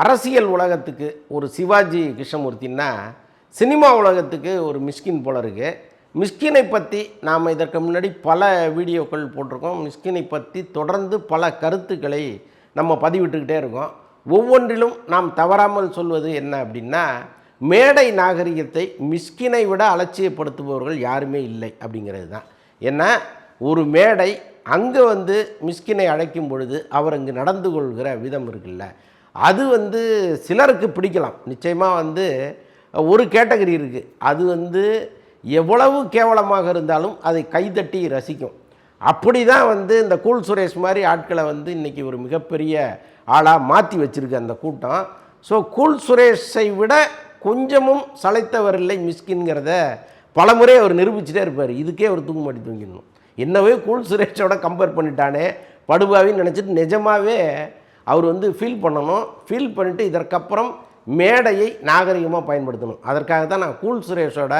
அரசியல் உலகத்துக்கு ஒரு சிவாஜி கிருஷ்ணமூர்த்தின்னா சினிமா உலகத்துக்கு ஒரு மிஸ்கின் போல இருக்குது மிஸ்கினை பற்றி நாம் இதற்கு முன்னாடி பல வீடியோக்கள் போட்டிருக்கோம். மிஸ்கினை பற்றி தொடர்ந்து பல கருத்துக்களை நம்ம பதிவிட்டுக்கிட்டே இருக்கோம். ஒவ்வொன்றிலும் நாம் தவறாமல் சொல்வது என்ன அப்படின்னா மேடை நாகரிகத்தை மிஸ்கினை விட அலட்சியப்படுத்துபவர்கள் யாருமே இல்லை அப்படிங்கிறது தான். ஏன்னா ஒரு மேடை அங்கே வந்து மிஸ்கினை அழைக்கும் பொழுது அவர் அங்கு நடந்து கொள்கிற விதம் இருக்குல்ல. அது வந்து சிலருக்கு பிடிக்கலாம். நிச்சயமாக வந்து ஒரு கேட்டகரி இருக்குது அது வந்து எவ்வளவு கேவலமாக இருந்தாலும் அதை கைதட்டி ரசிக்கும். அப்படி தான் வந்து இந்த கூல் சுரேஷ் மாதிரி ஆட்களை வந்து இன்றைக்கி ஒரு மிகப்பெரிய ஆளாக மாற்றி வச்சுருக்கு அந்த கூட்டம். ஸோ கூல் சுரேஷை விட கொஞ்சமும் சளைத்தவர் இல்லை மிஸ்கின்கிறத பலமுறை அவர் நிரூபிச்சுட்டே இருப்பார். இதுக்கே அவர் தூங்க மாட்டி தூங்கிடணும். என்னவே கூல் சுரேஷோட கம்பேர் பண்ணிட்டானே. படுபாவின்னு நினச்சிட்டு நிஜமாகவே அவர் வந்து ஃபீல் பண்ணணும். ஃபீல் பண்ணிவிட்டு இதற்கப்புறம் மேடையை நாகரிகமாக பயன்படுத்தணும். அதற்காக தான் நான் கூல் சுரேஷோட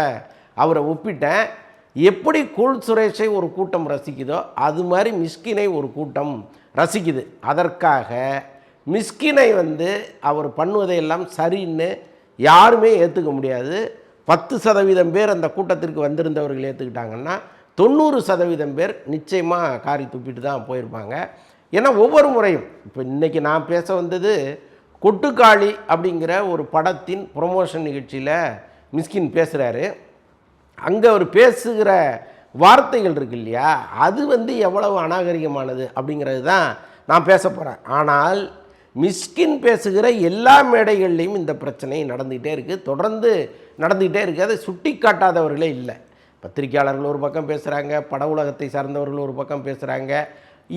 அவரை ஒப்பிட்டேன். எப்படி கூல் சுரேஷை ஒரு கூட்டம் ரசிக்குதோ அது மாதிரி மிஸ்கினை ஒரு கூட்டம் ரசிக்குது. அதற்காக மிஸ்கினை வந்து அவர் பண்ணுவதையெல்லாம் சரின்னு யாருமே ஏற்றுக்க முடியாது. பத்து சதவீதம் பேர் அந்த கூட்டத்திற்கு வந்திருந்தவர்கள் ஏற்றுக்கிட்டாங்கன்னா தொண்ணூறு சதவீதம் பேர் நிச்சயமாக காரி துப்பிட்டு தான் போயிருப்பாங்க. ஏன்னா ஒவ்வொரு முறையும். இப்போ இன்றைக்கி நான் பேச வந்தது கொட்டுக்காளி அப்படிங்கிற ஒரு படத்தின் ப்ரொமோஷன் நிகழ்ச்சியில் மிஸ்கின் பேசுகிறாரு அங்கே அவர் பேசுகிற வார்த்தைகள் இருக்கு இல்லையா? அது வந்து எவ்வளவு அநாகரிகமானது அப்படிங்கிறது தான் நான் பேச போகிறேன் ஆனால் மிஸ்கின் பேசுகிற எல்லா மேடைகள்லேயும் இந்த பிரச்சனை நடந்துக்கிட்டே இருக்குது தொடர்ந்து நடந்துக்கிட்டே இருக்குது அதை சுட்டி காட்டாதவர்களே இல்லை. பத்திரிக்கையாளர்கள் ஒரு பக்கம் பேசுகிறாங்க பட உலகத்தை சார்ந்தவர்கள் ஒரு பக்கம் பேசுகிறாங்க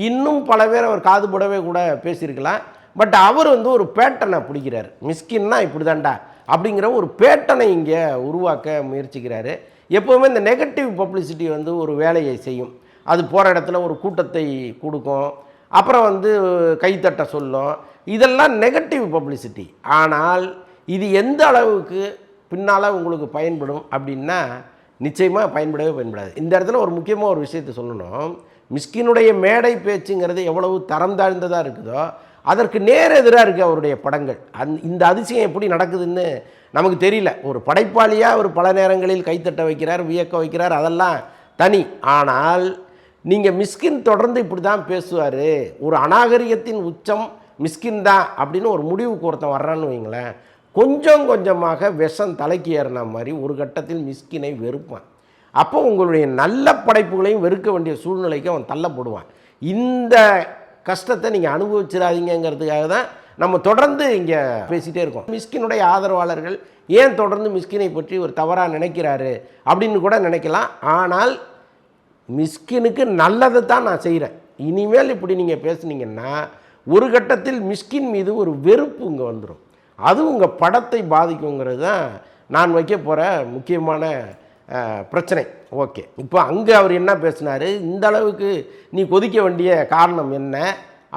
இன்னும் பல பேர் அவர் காது போடவே கூட பேசியிருக்கலாம். பட் அவர் வந்து ஒரு பேட்டனை பிடிக்கிறார். மிஸ்கின்னா இப்படி தாண்டா அப்படிங்கிற ஒரு பேட்டனை இங்கே உருவாக்க முயற்சிக்கிறாரு. எப்போவுமே இந்த நெகட்டிவ் பப்ளிசிட்டி வந்து ஒரு வேலையை செய்யும். அது போகிற இடத்துல ஒரு கூட்டத்தை கொடுக்கும். அப்புறம் வந்து கைத்தட்ட சொல்லும். இதெல்லாம் நெகட்டிவ் பப்ளிசிட்டி ஆனால் இது எந்த அளவுக்கு பின்னால் உங்களுக்கு பயன்படும் அப்படின்னா நிச்சயமாக பயன்படவே பயன்படாது. இந்த இடத்துல ஒரு முக்கியமாக ஒரு விஷயத்தை சொல்லணும். மிஸ்கினுடைய மேடை பேச்சுங்கிறது எவ்வளவு தரம் தாழ்ந்ததாக இருக்குதோ அதற்கு நேர் எதிராக இருக்குது அவருடைய படங்கள். அந் இந்த அதிசயம் எப்படி நடக்குதுன்னு நமக்கு தெரியல. ஒரு படைப்பாளியாக அவர் பல நேரங்களில் கைத்தட்ட வைக்கிறார் வியக்க வைக்கிறார் அதெல்லாம் தனி. ஆனால் நீங்கள் மிஸ்கின் தொடர்ந்து இப்படி தான் பேசுவார். ஒரு அநாகரிகத்தின் உச்சம் மிஸ்கின் தான் அப்படின்னு ஒரு முடிவுக்கு ஒருத்தன் வர்றான்னு வைங்களேன். கொஞ்சம் கொஞ்சமாக விஷம் தலைக்கு ஏறின மாதிரி ஒரு கட்டத்தில் மிஸ்கினை வெறுப்பான். அப்போ உங்களுடைய நல்ல படைப்புகளையும் வெறுக்க வேண்டிய சூழ்நிலைக்கு அவன் தள்ளப்படுவான். இந்த கஷ்டத்தை நீங்கள் அனுபவிச்சிடாதீங்கிறதுக்காக தான் நம்ம தொடர்ந்து இங்கே பேசிகிட்டே இருக்கோம். மிஸ்கினுடைய ஆதரவாளர்கள் ஏன் தொடர்ந்து மிஸ்கினை பற்றி ஒரு தவறாக நினைக்கிறாரு அப்படின்னு கூட நினைக்கலாம். ஆனால் மிஸ்கினுக்கு நல்லதை தான் நான் செய்கிறேன் இனிமேல் இப்படி நீங்கள் பேசுனீங்கன்னா ஒரு கட்டத்தில் மிஸ்கின் மீது ஒரு வெறுப்பு இங்கே வந்துடும் அது உங்கள் படத்தை பாதிக்குங்கிறது தான் நான் வைக்க போகிற முக்கியமான பிரச்சனை. ஓகே. இப்போ அங்கே அவர் என்ன பேசினார்? இந்த அளவுக்கு நீ கொதிக்க வேண்டிய காரணம் என்ன?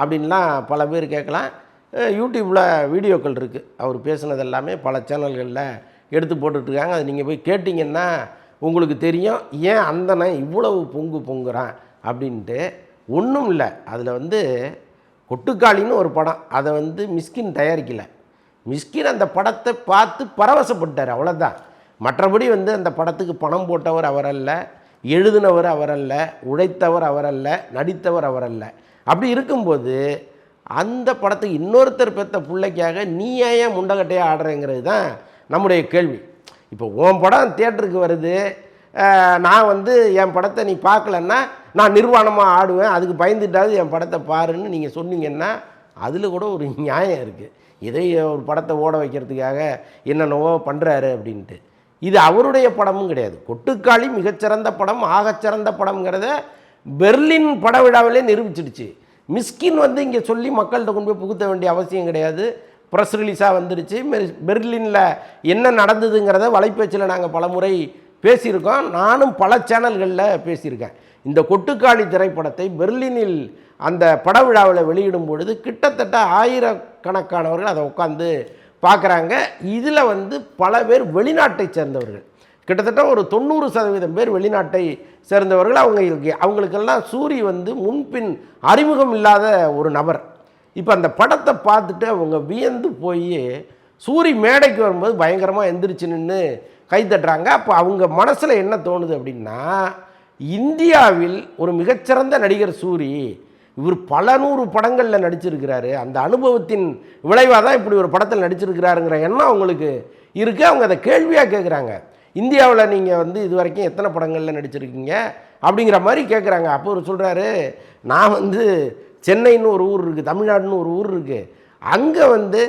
அப்படின்லாம் பல பேர் கேட்கலாம். யூடியூப்பில் வீடியோக்கள் இருக்குது அவர் பேசுனது எல்லாமே பல சேனல்களில் எடுத்து போட்டுட்ருக்காங்க. அது நீங்கள் போய் கேட்டிங்கன்னா உங்களுக்கு தெரியும். ஏன் அந்தனை இவ்வளவு பொங்கு பொங்குறான்? அப்படின்ட்டு ஒன்றும் இல்லை. அதில் வந்து கொட்டுக்காளின்னு ஒரு படம். அதை வந்து மிஸ்கின் தயாரிக்கலை. மிஸ்கின் அந்த படத்தை பார்த்து பரவசப்பட்டார். அவ்வளோதான் மற்றபடி வந்து அந்த படத்துக்கு பணம் போட்டவர் அவர் அல்ல எழுதினவர் அவர் அல்ல உழைத்தவர் அவர் அல்ல நடித்தவர் அவர் அல்ல அப்படி இருக்கும்போது அந்த படத்துக்கு இன்னொருத்தர் பெற்ற பிள்ளைக்காக நீ ஏன் முண்டகட்டையாக ஆடுறேங்கிறது தான் நம்முடைய கேள்வி. இப்போ உன் படம் தியேட்டருக்கு வருது நான் வந்து என் படத்தை நீ பார்க்கலன்னா நான் நிர்வாணமாக ஆடுவேன் அதுக்கு பயந்துட்டாவது என் படத்தை பாருன்னு நீங்கள் சொன்னீங்கன்னா அதில் கூட ஒரு நியாயம் இருக்குது இதை ஒரு படத்தை ஓட வைக்கிறதுக்காக என்னென்னவோ பண்ணுறாரு அப்படின்ட்டு. இது அவருடைய படமும் கிடையாது. கொட்டுக்காளி மிகச்சிறந்த படம் ஆகச்சிறந்த படம்ங்கிறத பெர்லின் பட விழாவிலே நிரூபிச்சிடுச்சு. மிஸ்கின் வந்து இங்கே சொல்லி மக்கள்கிட்ட கொண்டு போய் புகுத்த வேண்டிய அவசியம் கிடையாது. ப்ரெஸ் ரிலீஸாக வந்துடுச்சு பெர்லினில் என்ன நடந்ததுங்கிறத வலைப்பேச்சில் நாங்கள் பலமுறை பேசியிருக்கோம். நானும் பல சேனல்களில் பேசியிருக்கேன். இந்த கொட்டுக்காளி திரைப்படத்தை பெர்லினில் அந்த பட விழாவில் வெளியிடும் பொழுது கிட்டத்தட்ட ஆயிரக்கணக்கானவர்கள் அதை உட்காந்து பார்க்குறாங்க. இதில் வந்து பல பேர் வெளிநாட்டை சேர்ந்தவர்கள். கிட்டத்தட்ட ஒரு தொண்ணூறு சதவீதம் பேர் வெளிநாட்டை சேர்ந்தவர்கள். அவங்களுக்கு அவங்களுக்கெல்லாம் சூரி வந்து முன்பின் அறிமுகம் இல்லாத ஒரு நபர். இப்போ அந்த படத்தை பார்த்துட்டு அவங்க வியந்து போய் சூரி மேடைக்கு வரும்போது பயங்கரமாக எந்திரிச்சு நின்று கை தட்டுறாங்க. அப்போ அவங்க மனசில் என்ன தோணுது அப்படின்னா இந்தியாவில் ஒரு மிகச்சிறந்த நடிகர் சூரி இவர் பல நூறு படங்களில் நடிச்சிருக்கிறாரு. அந்த அனுபவத்தின் விளைவாக தான் இப்படி ஒரு படத்தில் நடிச்சிருக்கிறாருங்கிற எண்ணம் அவங்களுக்கு இருக்குது அவங்க அதை கேள்வியாக கேட்குறாங்க இந்தியாவில் நீங்கள் வந்து இது வரைக்கும் எத்தனை படங்களில் நடிச்சிருக்கீங்க? அப்படிங்கிற மாதிரி கேட்குறாங்க அப்போ அவர் சொல்கிறாரு நான் வந்து சென்னைன்னு ஒரு ஊர் இருக்குது தமிழ்நாடுன்னு ஒரு ஊர் இருக்குது அங்கே வந்து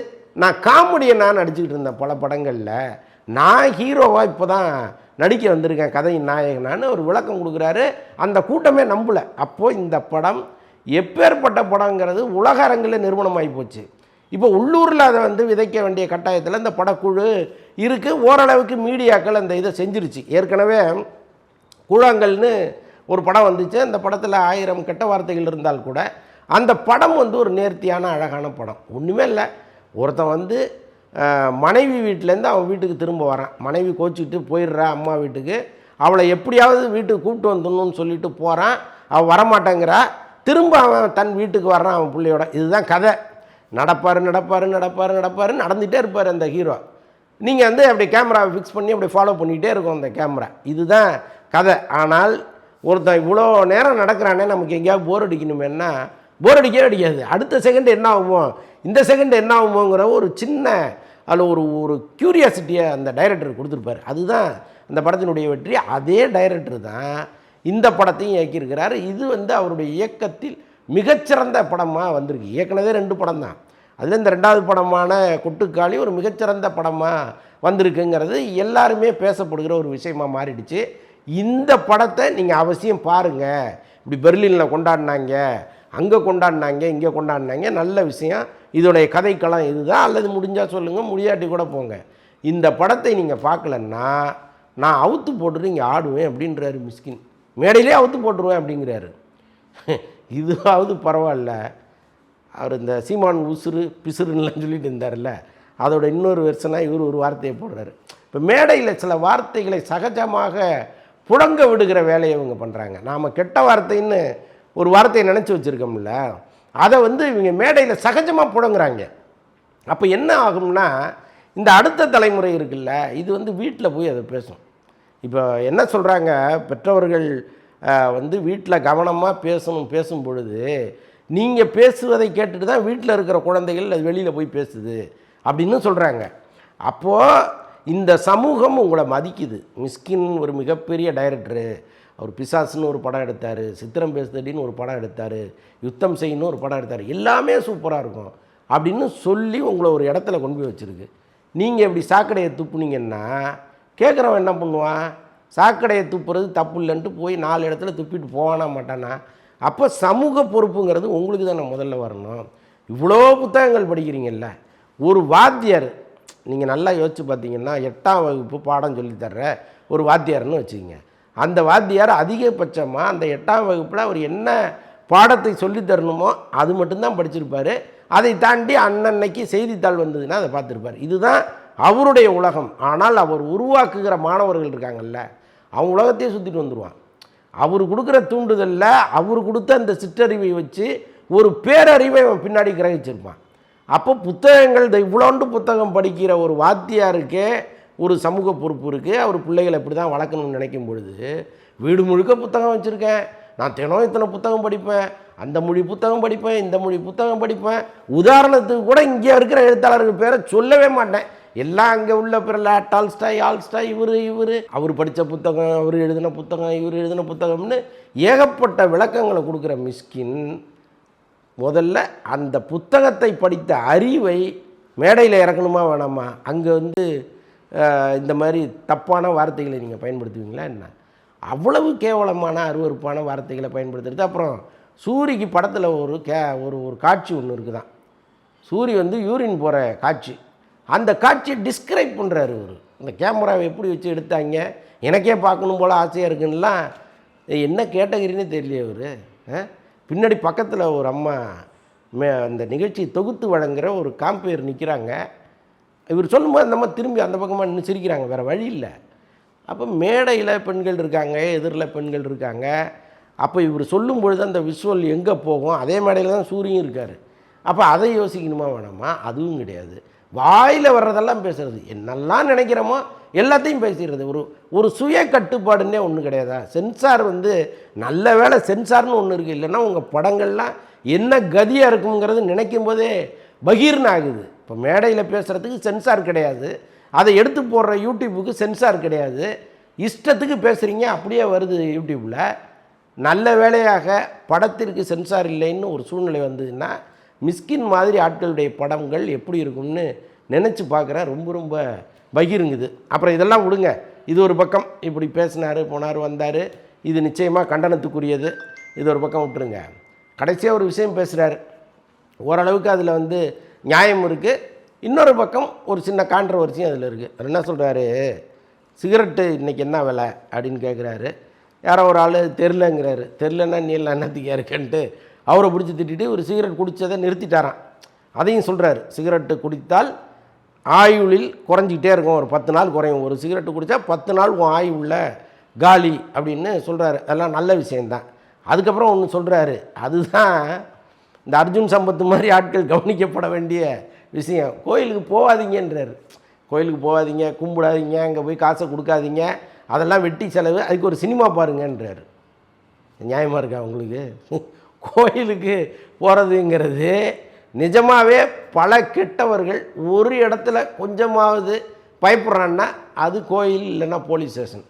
நான் காமெடியை நான் நடிச்சுக்கிட்டு இருந்தேன் பல படங்களில். நான் ஹீரோவாக இப்போ தான் நடிக்க வந்திருக்கேன் கதையின் நாயகனான்னு ஒரு விளக்கம் கொடுக்குறாரு. அந்த கூட்டமே நம்பலை. அப்போது இந்த படம் எப்பேற்பட்ட படங்கிறது உலக அரங்கில் நிறுவனமாகி போச்சு. இப்போ உள்ளூரில் அதை வந்து விதைக்க வேண்டிய கட்டாயத்தில் இந்த படக்குழு இருக்குது ஓரளவுக்கு மீடியாக்கள் அந்த இதை செஞ்சிருச்சு. ஏற்கனவே கூழாங்கல்னு ஒரு படம் வந்துச்சு. அந்த படத்தில் ஆயிரம் கெட்ட வார்த்தைகள் இருந்தால் கூட அந்த படம் வந்து ஒரு நேர்த்தியான அழகான படம். ஒன்றுமே இல்லை. ஒருத்தன் வந்து மனைவி வீட்டிலேருந்து அவன் வீட்டுக்கு திரும்ப வரான். மனைவி கோச்சிக்கிட்டு போயிடுறா அம்மா வீட்டுக்கு. அவளை எப்படியாவது வீட்டுக்கு கூப்பிட்டு வந்துடணும்னு சொல்லிட்டு போகிறான் அவள் வரமாட்டேங்கிறா. திரும்ப அவன் தன் வீட்டுக்கு வர்றான் அவன் பிள்ளையோட. இதுதான் கதை. நடப்பார் நடப்பார் நடப்பார் நடப்பார் நடந்துகிட்டே இருப்பார் அந்த ஹீரோ. நீங்கள் வந்து அப்படி கேமராவை ஃபிக்ஸ் பண்ணி அப்படி ஃபாலோ பண்ணிகிட்டே இருக்கும் அந்த கேமரா. இதுதான் கதை. ஆனால் ஒருத்தன் இவ்வளோ நேரம் நடக்கிறானே நமக்கு எங்கேயாவது போர் அடிக்கணுமேன்னா போர் அடிக்கவே அடிக்காது. அடுத்த செகண்ட் என்ன ஆகுமோ இந்த செகண்ட் என்ன ஆகுமோங்கிற ஒரு சின்ன அதில் ஒரு ஒரு க்யூரியாசிட்டியை அந்த டைரக்டர் கொடுத்துருப்பாரு. அதுதான் அந்த படத்தினுடைய வெற்றி. அதே டைரக்டர் தான் இந்த படத்தையும் இயக்கியிருக்கிறார். இது வந்து அவருடைய இயக்கத்தில் மிகச்சிறந்த படமாக வந்திருக்கு. இயக்குனதே ரெண்டு படம் தான் அதில் இந்த ரெண்டாவது படமான கொட்டுக்காளி ஒரு மிகச்சிறந்த படமாக வந்திருக்குங்கிறது எல்லாருமே பேசப்படுகிற ஒரு விஷயமாக மாறிடுச்சு. இந்த படத்தை நீங்கள் அவசியம் பாருங்கள் இப்படி பெர்லினில் கொண்டாடினாங்க அங்கே கொண்டாடினாங்க இங்கே கொண்டாடினாங்க நல்ல விஷயம். இதோடைய கதைக்களம் இதுதான். அல்லது முடிஞ்சால் சொல்லுங்கள் முடியாட்டி கூட போங்க. இந்த படத்தை நீங்கள் பார்க்கலன்னா நான் அவுத்து போட்டுட்டு இங்கே ஆடுவேன் அப்படின்றாரு மிஸ்கின். மேடையிலே அவுத்து போட்டுருவேன் அப்படிங்கிறாரு. இதுவாவது பரவாயில்ல. அவர் இந்த சீமான் உசுறு பிசுறுன்னுலாம் சொல்லிட்டு இருந்தார்ல அதோட இன்னொரு வெர்ஷனாக இவர் ஒரு வார்த்தையை போடுறாரு. இப்போ மேடையில் சில வார்த்தைகளை சகஜமாக புழங்க விடுகிற வேலையை இவங்க பண்ணுறாங்க நாம் கெட்ட வார்த்தைன்னு ஒரு வார்த்தையை நினச்சி வச்சுருக்கோம்ல. அதை வந்து இவங்க மேடையில் சகஜமாக புழங்குறாங்க அப்போ என்ன ஆகும்னா இந்த அடுத்த தலைமுறை இருக்குல்ல இது வந்து வீட்டில் போய் அதை பேசும். இப்போ என்ன சொல்கிறாங்க பெற்றவர்கள் வந்து வீட்டில் கவனமாக பேசணும் பேசும் பொழுது நீங்கள் பேசுவதை கேட்டுட்டு தான் வீட்டில் இருக்கிற குழந்தைகள் அது வெளியில் போய் பேசுது அப்படின்னு சொல்கிறாங்க அப்போது இந்த சமூகம் உங்களை மதிக்குது. மிஸ்கின் ஒரு மிகப்பெரிய டைரக்டரு. அவர் பிசாசுன்னு ஒரு படம் எடுத்தார் சித்திரம் பேசுதடின்னு ஒரு படம் எடுத்தார் யுத்தம் செய்யணும் ஒரு படம் எடுத்தார். எல்லாமே சூப்பராக இருக்கும் அப்படின்னு சொல்லி உங்களை ஒரு இடத்துல கொண்டு போய் வச்சுருக்கு. நீங்கள் இப்படி சாக்கடையை துப்புனீங்கன்னா கேட்குறவன் என்ன பண்ணுவான்? சாக்கடையை துப்புறது தப்பு இல்லைன்ட்டு போய் நாலு இடத்துல துப்பிட்டு போவானா மாட்டானா? அப்போ சமூக பொறுப்புங்கிறது உங்களுக்கு தானே முதல்ல வரணும். இவ்வளோ புத்தகங்கள் படிக்கிறீங்கல்ல. ஒரு வாத்தியார் நீங்கள் நல்லா யோசிச்சு பார்த்தீங்கன்னா எட்டாம் வகுப்பு பாடம் சொல்லித் தர்ற ஒரு வாத்தியார்னு வச்சுக்கோங்க. அந்த வாத்தியார் அதிகபட்சமாக அந்த எட்டாம் வகுப்பில் அவர் என்ன பாடத்தை சொல்லித் தரணுமோ அது மட்டும்தான் படிச்சிருப்பார். அதை தாண்டி அன்னன்னைக்கு செய்தித்தாள் வந்ததுன்னா அதை பார்த்துருப்பார். இதுதான் அவருடைய உலகம். ஆனால் அவர் உருவாக்குகிற மாணவர்கள் இருக்காங்கல்ல அவங்க உலகத்தையே சுற்றிட்டு வந்துடுவான் அவர் கொடுக்குற தூண்டுதலில் அவர் கொடுத்த அந்த சிற்றறிவை வச்சு ஒரு பேரறிவை அவன் பின்னாடி கிரகிச்சிருப்பான். அப்போ புத்தகங்கள் இந்த இவ்வளோண்டு புத்தகம் படிக்கிற ஒரு வாத்தியாருக்கே ஒரு சமூக பொறுப்பு இருக்குது அவர் பிள்ளைகளை இப்படி தான் வளர்க்கணும்னு நினைக்கும் பொழுது வீடு முழுக்க புத்தகம் வச்சுருக்கேன். நான் தினம் இத்தனை புத்தகம் படிப்பேன். அந்த மொழி புத்தகம் படிப்பேன். இந்த மொழி புத்தகம் படிப்பேன். உதாரணத்துக்கு கூட இங்கே இருக்கிற எழுத்தாளர்கள் பேரை சொல்லவே மாட்டேன். எல்லாம் அங்கே உள்ள பிறல டால்ஸ்டாய் ஆல்ஸ்டாய் இவர் இவர். அவர் படித்த புத்தகம் அவர் எழுதின புத்தகம் இவர் எழுதின புத்தகம்னு ஏகப்பட்ட விளக்கங்களை கொடுக்குற மிஸ்கின் முதல்ல அந்த புத்தகத்தை படித்த அறிவை மேடையில் இறக்கணுமா வேணாமா? அங்கே வந்து இந்த மாதிரி தப்பான வார்த்தைகளை நீங்கள் பயன்படுத்துவீங்களா என்ன? அவ்வளவு கேவலமான அருவருப்பான வார்த்தைகளை பயன்படுத்துறது. அப்புறம் சூரிக்கு படத்தில் ஒரு கே ஒரு ஒரு காட்சி ஒன்று இருக்குதான். சூரி வந்து யூரின் போகிற காட்சி. அந்த காட்சியை டிஸ்கிரைப் பண்ணுறாரு இவர். இந்த கேமராவை எப்படி வச்சு எடுத்தாங்க? எனக்கே பார்க்கணும் போல் ஆசையாக இருக்குன்னுலாம் என்ன கேட்டகிரின்னு தெரியல அவர் பின்னாடி பக்கத்தில் ஒரு அம்மா மே அந்த நிகழ்ச்சி தொகுத்து வழங்குற ஒரு காம்பேர் நிற்கிறாங்க இவர் சொல்லும்போது அந்த அம்மா திரும்பி அந்த பக்கமாக நின்று சிரிக்கிறாங்க வேறு வழி இல்லை. அப்போ மேடையில் பெண்கள் இருக்காங்க எதிரில் பெண்கள் இருக்காங்க. அப்போ இவர் சொல்லும் பொழுது அந்த விஷுவல் எங்கே போகும்? அதே மேடையில் தான் சூரியன் இருக்கார். அப்போ அதை யோசிக்கணுமா வேணாமா? அதுவும் கிடையாது. வாயில் வர்றதெல்லாம் பேசுறது. என்னெல்லாம் நினைக்கிறோமோ எல்லாத்தையும் பேசிடுறது. ஒரு ஒரு சுய கட்டுப்பாடுன்னே ஒன்று கிடையாதா? சென்சார் வந்து நல்ல வேளை சென்சார்னு ஒன்று இருக்குது இல்லைன்னா உங்கள் படங்கள்லாம் என்ன கதியாக இருக்குங்கிறது நினைக்கும் போதே பகீர்னு ஆகுது இப்போ மேடையில் பேசுகிறதுக்கு சென்சார் கிடையாது. அதை எடுத்து போடுற யூடியூப்புக்கு சென்சார் கிடையாது. இஷ்டத்துக்கு பேசுகிறீங்க அப்படியே வருது யூடியூப்பில் நல்ல வேலையாக படத்திற்கு சென்சார் இல்லைன்னு ஒரு சூழ்நிலை வந்ததுன்னா மிஸ்கின் மாதிரி ஆட்களுடைய படங்கள் எப்படி இருக்கும்னு நினச்சி பார்க்குறேன் ரொம்ப ரொம்ப பகிருங்குது. அப்புறம் இதெல்லாம் விடுங்க. இது ஒரு பக்கம் இப்படி பேசினார் போனார் வந்தார். இது நிச்சயமாக கண்டனத்துக்குரியது. இது ஒரு பக்கம் விட்டுருங்க. கடைசியாக ஒரு விஷயம் பேசுகிறாரு ஓரளவுக்கு அதில் வந்து நியாயம் இருக்குது இன்னொரு பக்கம் ஒரு சின்ன கான்ட்ரவர்சியும் அதில் இருக்குது அவர் என்ன சொல்கிறாரு சிகரெட்டு இன்றைக்கி என்ன விலை அப்படின்னு கேட்குறாரு யாரோ ஒரு ஆள் தெரிலங்கிறாரு தெரிலன்னா நீ எல்லாம் என்னத்துக்கு இருக்கேன்ட்டு அவரை பிடிச்சி திட்டிட்டு ஒரு சிகரெட் குடித்ததை நிறுத்திட்டாரான் அதையும் சொல்கிறாரு சிகரெட்டு குடித்தால் ஆயுளில் குறைஞ்சிக்கிட்டே இருக்கும். ஒரு பத்து நாள் குறையும். ஒரு சிகரெட்டு குடித்தா பத்து நாள் உன் ஆயுள்ள காலி அப்படின்னு சொல்கிறாரு அதெல்லாம் நல்ல விஷயந்தான் அதுக்கப்புறம் ஒன்று சொல்கிறாரு அதுதான் இந்த அர்ஜுன் சம்பத்து மாதிரி ஆட்கள் கவனிக்கப்பட வேண்டிய விஷயம். கோயிலுக்கு போகாதீங்கன்றார். கோயிலுக்கு போகாதீங்க கும்பிடாதீங்க அங்கே போய் காசை கொடுக்காதீங்க. அதெல்லாம் வெட்டி செலவு. அதுக்கு ஒரு சினிமா பாருங்கன்றார். நியாயமாக இருக்கா உங்களுக்கு? கோயிலுக்கு போகிறதுங்கிறது நிஜமாகவே பல கெட்டவர்கள் ஒரு இடத்துல கொஞ்சமாவது பயப்படுறான்னா அது கோயில் இல்லைன்னா போலீஸ் ஸ்டேஷன்.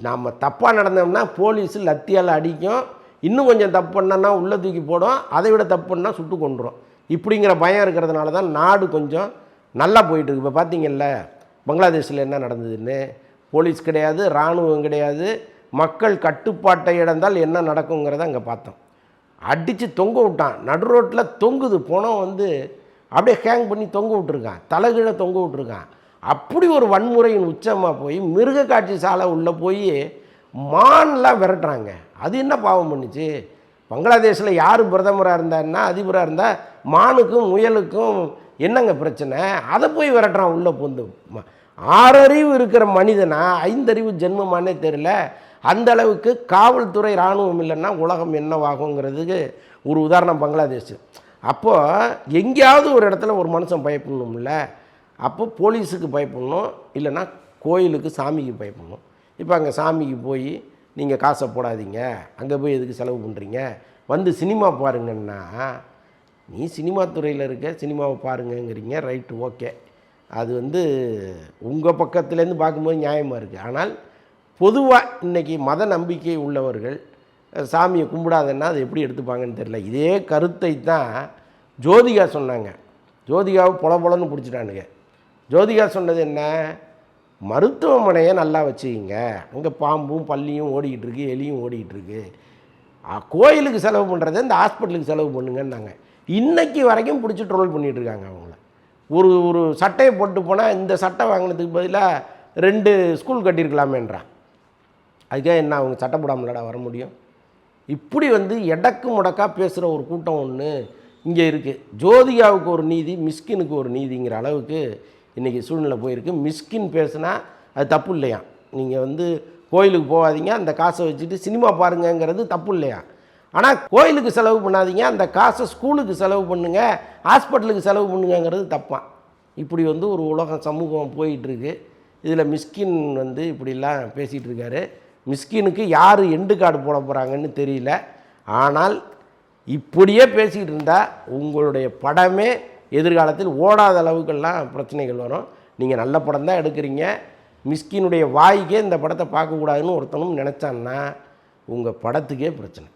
நாம் தப்பாக நடந்தோம்னா போலீஸ் லத்தியால் அடிக்கும். இன்னும் கொஞ்சம் தப்பு பண்ணோன்னா உள்ளே தூக்கி போடும். அதை விட தப்பு பண்ணால் சுட்டு கொண்டுரும் இப்படிங்கிற பயம் இருக்கிறதுனால தான் நாடு கொஞ்சம் நல்லா போயிட்டுருக்கு இப்போ பார்த்தீங்கல்ல பங்களாதேஷில் என்ன நடந்ததுன்னு? போலீஸ் கிடையாது இராணுவம் கிடையாது. மக்கள் கட்டுப்பாட்டை இழந்தால் என்ன நடக்குங்கிறத அங்கே பார்த்தோம். அடித்து தொங்க விட்டான். நடு ரோட்டில் தொங்குது. பணம் வந்து அப்படியே ஹேங் பண்ணி தொங்க விட்டுருக்கான். தலைகீழே தொங்க விட்டுருக்கான். அப்படி ஒரு வன்முறையின் உச்சமாக போய் மிருக காட்சி சாலை உள்ளே போய் மான்லாம் விரட்டுறாங்க. அது என்ன பாவம் பண்ணுச்சு? பங்களாதேஷில் யார் பிரதமராக இருந்தாருன்னா அதிபராக இருந்தால் மானுக்கும் முயலுக்கும் என்னங்க பிரச்சனை? அதை போய் விரட்டுறான் உள்ளே பொந்து. ம- ஆறறிவு இருக்கிற மனிதனா? ஐந்தறிவு ஜென்மமானே தெரில அந்த அளவுக்கு காவல்துறை இராணுவம் இல்லைன்னா உலகம் என்னவாகுங்கிறதுக்கு ஒரு உதாரணம் பங்களாதேஷ். அப்போது எங்கேயாவது ஒரு இடத்துல ஒரு மனுஷன் பயப்படணும்ல அப்போ போலீஸுக்கு பயப்படணும் இல்லைன்னா கோயிலுக்கு சாமிக்கு பயப்படணும். இப்போ அங்கே சாமிக்கு போய் நீங்கள் காசை போடாதீங்க அங்கே போய் எதுக்கு செலவு பண்ணுறீங்க வந்து சினிமா பாருங்கன்னா நீ சினிமா துறையில் இருக்க சினிமாவை பாருங்கங்கிறீங்க ரைட்டு ஓகே. அது வந்து உங்கள் பக்கத்துலேருந்து பார்க்கும்போது நியாயமாக இருக்குது. ஆனால் பொதுவாக இன்றைக்கி மத நம்பிக்கை உள்ளவர்கள் சாமியை கும்பிடாதன்னா அது எப்படி எடுத்துப்பாங்கன்னு தெரில இதே கருத்தை தான் ஜோதிகா சொன்னாங்க. ஜோதிகாவை பொல பொலன்னு பிடிச்சிட்டானுங்க. ஜோதிகா சொன்னது என்ன? மருத்துவமனையை நல்லா வச்சுக்கிங்க. அங்கே பாம்பும் பல்லியும் ஓடிக்கிட்டு இருக்கு எலியும் ஓடிக்கிட்டு இருக்கு. கோயிலுக்கு செலவு பண்ணுறத இந்த ஹாஸ்பிட்டலுக்கு செலவு பண்ணுங்கன்னாங்க. இன்றைக்கி வரைக்கும் பிடிச்சி ட்ரோல் பண்ணிகிட்ருக்காங்க அவங்கள. ஒரு ஒரு சட்டையை போட்டு போனால் இந்த சட்டை வாங்கினதுக்கு பதிலாக ரெண்டு ஸ்கூல் கட்டியிருக்கலாமேன்றான். அதுக்காக என்ன அவங்க சட்டை போடாமலடா வர முடியும்? இப்படி வந்து எடக்கு முடக்கா பேசுகிற ஒரு கூட்டம் ஒன்று இங்கே இருக்குது ஜோதிகாவுக்கு ஒரு நீதி மிஸ்கினுக்கு ஒரு நீதிங்கிற அளவுக்கு இன்றைக்கி சூழ்நிலை போயிருக்கு. மிஸ்கின் பேசுனா அது தப்பு இல்லையா? நீங்கள் வந்து கோயிலுக்கு போகாதீங்க அந்த காசை வச்சுட்டு சினிமா பாருங்கங்கிறது தப்பு இல்லையா? ஆனால் கோயிலுக்கு செலவு பண்ணாதீங்க அந்த காசை ஸ்கூலுக்கு செலவு பண்ணுங்கள் ஹாஸ்பிட்டலுக்கு செலவு பண்ணுங்கங்கிறது தப்பான் இப்படி வந்து ஒரு உலகம் சமூகம் போயிட்டுருக்கு இதில் மிஸ்கின் வந்து இப்படிலாம் பேசிகிட்டு இருக்காரு. மிஸ்கினுக்கு யார் எண்டு கார்டு போட போகிறாங்கன்னு தெரியல. ஆனால் இப்படியே பேசிக்கிட்டு இருந்தால் உங்களுடைய படமே எதிர்காலத்தில் ஓடாத அளவுக்கெல்லாம் பிரச்சனைகள் வரும். நீங்கள் நல்ல படம் தான் எடுக்கிறீங்க. மிஸ்கினுடைய வாய்க்கே இந்த படத்தை பார்க்கக்கூடாதுன்னு ஒருத்தனும் நினச்சான்னா உங்கள் படத்துக்கே பிரச்சனை.